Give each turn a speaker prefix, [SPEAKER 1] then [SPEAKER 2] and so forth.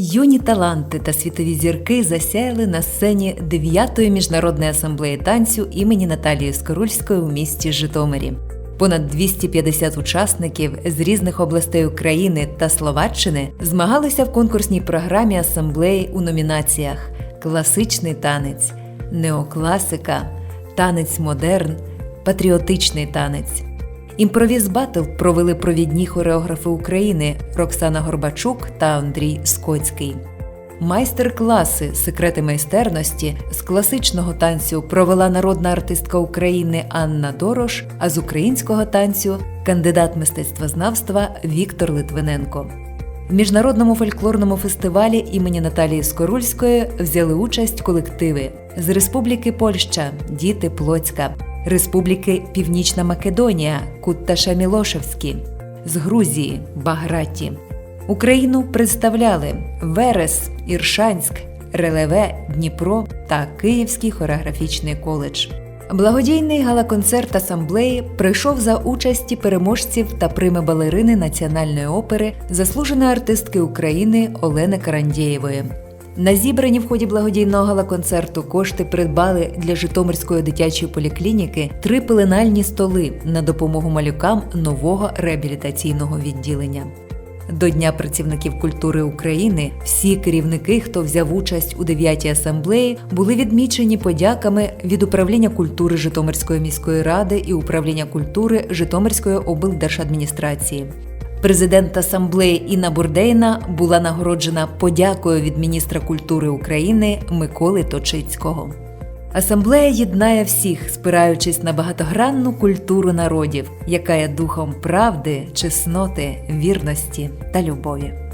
[SPEAKER 1] Юні таланти та світові зірки засяяли на сцені 9-ї міжнародної асамблеї танцю імені Наталії Скорульської у місті Житомирі. Понад 250 учасників з різних областей України та Словаччини змагалися в конкурсній програмі асамблеї у номінаціях Класичний танець, неокласика, танець модерн, патріотичний танець. Імпровіз батл провели провідні хореографи України Роксана Горбачук та Андрій Скоцький. Майстер-класи секрети майстерності з класичного танцю провела народна артистка України Анна Дорош, а з українського танцю кандидат мистецтвознавства Віктор Литвиненко. В міжнародному фольклорному фестивалі імені Наталії Скорульської взяли участь колективи з Республіки Польща Діти Плоцька, Республіки Північна Македонія Кутташа Мілошевські, з Грузії Баграті. Україну представляли Верес, Іршанськ, Релеве, Дніпро та Київський хореографічний коледж. Благодійний гала-концерт асамблеї прийшов за участі переможців та прими балерини Національної опери, заслуженої артистки України Олени Карандєєвої. На зібрані в ході благодійного гала-концерту кошти придбали для Житомирської дитячої поліклініки три пеленальні столи на допомогу малюкам нового реабілітаційного відділення. До Дня працівників культури України всі керівники, хто взяв участь у 9-й асамблеї, були відмічені подяками від управління культури Житомирської міської ради і управління культури Житомирської облдержадміністрації. Президент асамблеї Інна Бурдейна була нагороджена подякою від міністра культури України Миколи Точицького. Асамблея єднає всіх, спираючись на багатогранну культуру народів, яка є духом правди, чесноти, вірності та любові.